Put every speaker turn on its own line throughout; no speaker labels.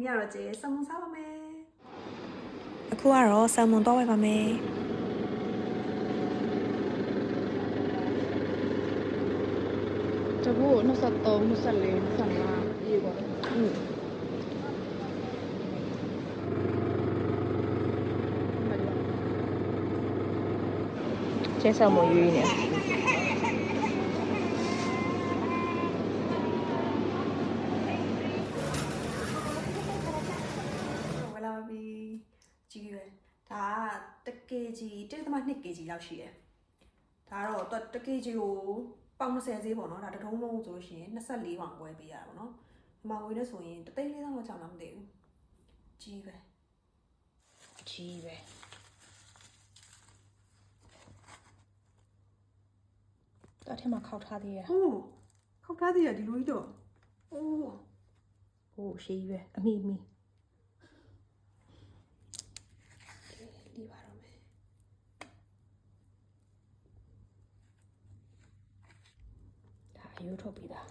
မရတော့ကျေဆမ်မွန်စားပါမယ်
အခုကတော့ဆာမွန်တော့ဝယ်ပါမယ်
တကူ23 24 25ပြေပါอืมကျဲဆောင်မရွေးနေ
ဝလာပြီကြီးပဲ ဒါက 1 kg 1.2 kg လောက်ရှိတယ်ဒါတော့1 kg ကိုပေါင်20ဈေးပေါ့နော်ဒါတစ်ထုံးလုံးဆိုလို့ရှိရင်24ပေါင်ဝယ်ပေးရတာပေါ့နော်ဒီမှာငွေနဲ့ဆိုရင်3သိန်း4သောင်းလောက်ကြောင်တော့မသိဘူးကြီးပဲ
ကြီးပဲတော့ထဲမှာခောက်ထားသေးရ
ဟိုးခောက်ထားသေးရဒီလိုကြီးတော့အိုး
ဟိုရှေးကြီးပဲအမိအမိ
လီပါတော့မယ်
ဒါ အယိုးထုတ်ပြီးသား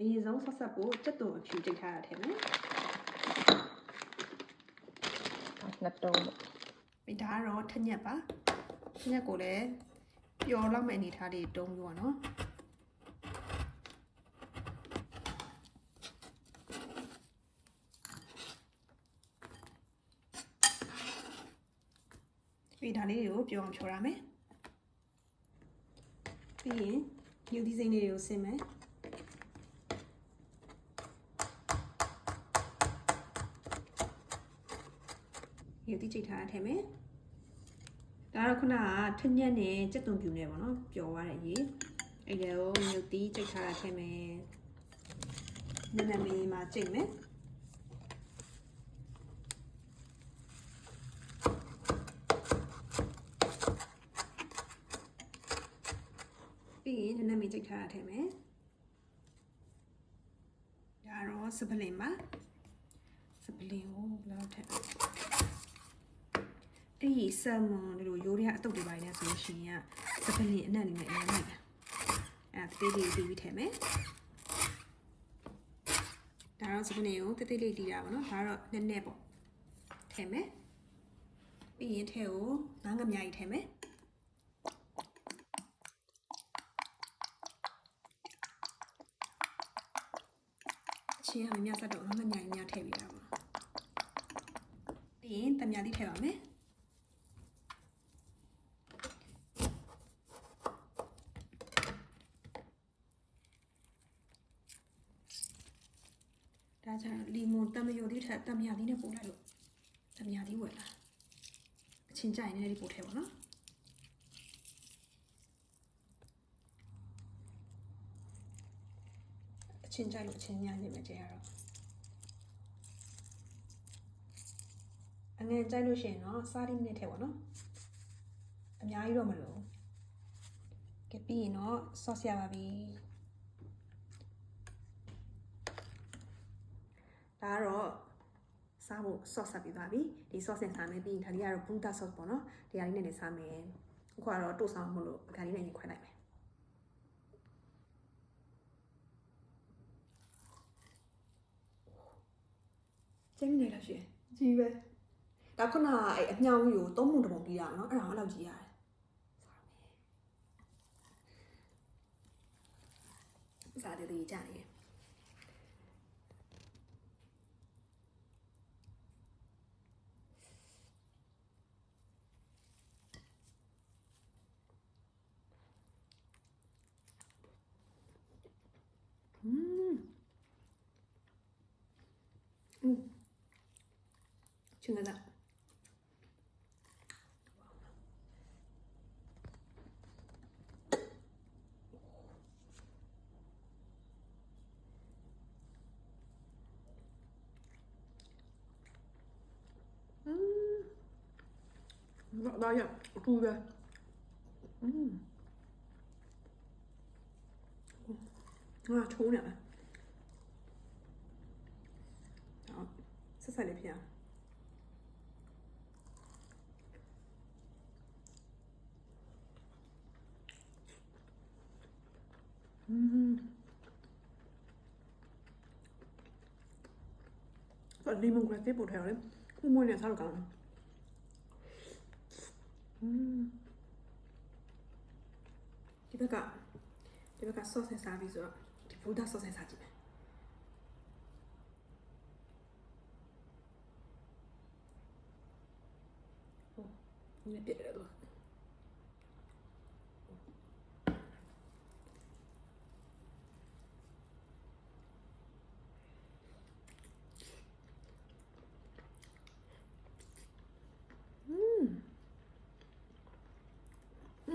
အရင်ဆုံးဆက်ဆက်ဖို့စက်တုံအဖြူတိတ်ထားရတဲ့မယ်
နှစ်တုံးလို့
ဒီဒါကတော့ထက်ညက်ပါထက်ညက်ကိုလည်းပျော်လောက်မဲ့အနေထားလေးတုံးပြီးပါနော်ဒီဒါလေးတွေကိုပျော်အောင်ဖြော်ရမယ် ပြီးရင်မြူသီးစိမ့်လေးတွေကိုဆင်းမယ်မြူသီးချိတ်ထားတာထည့်မယ်ဒါတော့ခုနကထက်ညက်နဲ့စက်သွန်ပြူနေပေါ့နော်ပျော်သွားတဲ့ရေအဲ့ဒါကိုမြူသီးချိတ်ထားတာထည့်မယ်နည်းနည်းလေးမှာချိတ်မယ် ပြီးရင်နည်းနည်းလေးကြိတ်ထားတာထည့်မယ်ဒါတော့စပလင်ပါစပလင်ကိုဘယ်လောက်ထည့်အဲ့ဒီဆယ်မွန်ဒီလိုရိုးရအတုပ်တွေပိုင်းနဲ့ဆိုလို့ရှိရင်ကစပလင်အနက်လေးနဲ့အရင်လိုက်တာအဲ့ဒါတေးလေးတီးပြီးထည့်မယ်ဒါတော့စပလင်ကိုတေးသေးလေးတီးတာပါနော်ဒါတော့နည်းနည်းပေါ့ထည့်မယ်ပြီးရင်ထဲကိုငါးငမြကြီးထည့်မယ် ချင်းကမမြဆက်တော့ငါမညာညာထည့်ပြရပါပြီးရင်တမြသီးထည့်ပါမယ်ဒါကြလီမွန်တမယိုသီးထက်တမြသီးနဲ့ပို့လိုက်လို့တမြသီးဝယ်လာအချင်းကြိုင်နေလေးပို့ထည့်ပါနော် အချင်းကြိုက်လို့အချင်းညာနေမယ်ကြရတော့အငယ်ကြိုက်လို့ရှိရင်တော့စားရီနဲ့ထည့်ပါနော်အများကြီးတော့မလို့ကဲပြီးရင်တော့ sauce ရပါပြီဒါကတော့စားဖို့ sauce ဆက်ပြီးသွားပြီဒီ sauce နဲ့စားမယ်ပြီးရင်ဒါလေးကတော့ butter sauce ပေါ့နော်ဒီဟာလေးနဲ့လည်းစားမယ်အခုကတော့တိုးဆောင်မလို့ပကံလေးနဲ့ညခွဲလိုက်မယ် ကျင်းနေလားရှင်ကြီးပဲဒါခုနကအဲ့အမြောင်ကြီးကိုသုံးပုံတစ်ပုံပြီးရအောင်နော်အဲ့ဒါအဲ့လောက်ကြီးရတယ်စားမယ်စားတယ်တည်းကြနေတယ် Trên 老大爷 nè, gọi đây ạ. Cứu 片 လေမွန်ကရက်တစ်ပို့ထားရတယ်မှုမွေးနေစားလို့ကောင်းတယ်อืมဒီဘက်ကဒီဘက်က sauce နဲ့စားပြီးဆိုတော့ဒီဘူဒါ sauce နဲ့စားကြည့်မယ်ဟုတ်ဒီနေ့ပြည့်တ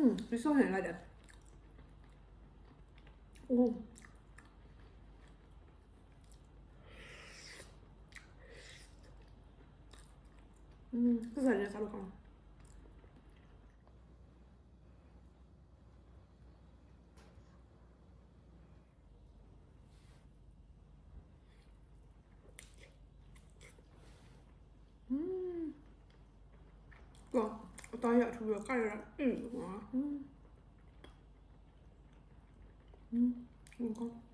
嗯，你说很辣的，哦，嗯，这是感觉啥都好。大小出肉，盖着嗯，嗯，嗯，我靠。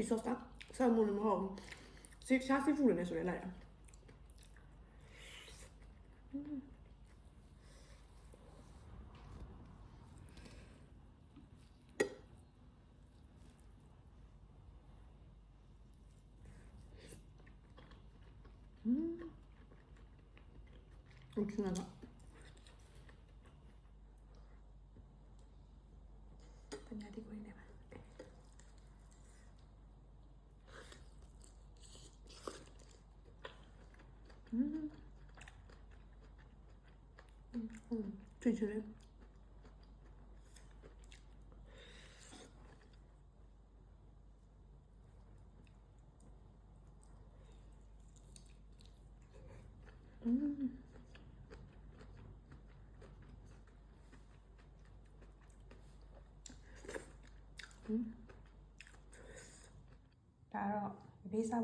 ဒီ sauce ကဆာမွန်လည်းမဟုတ်ဘူးစီရှားစီဖူးလည်းနဲ့ဆိုရဲလိုက်ရอืม 음. 음, 되지래. 음. 음. Claro, Elisa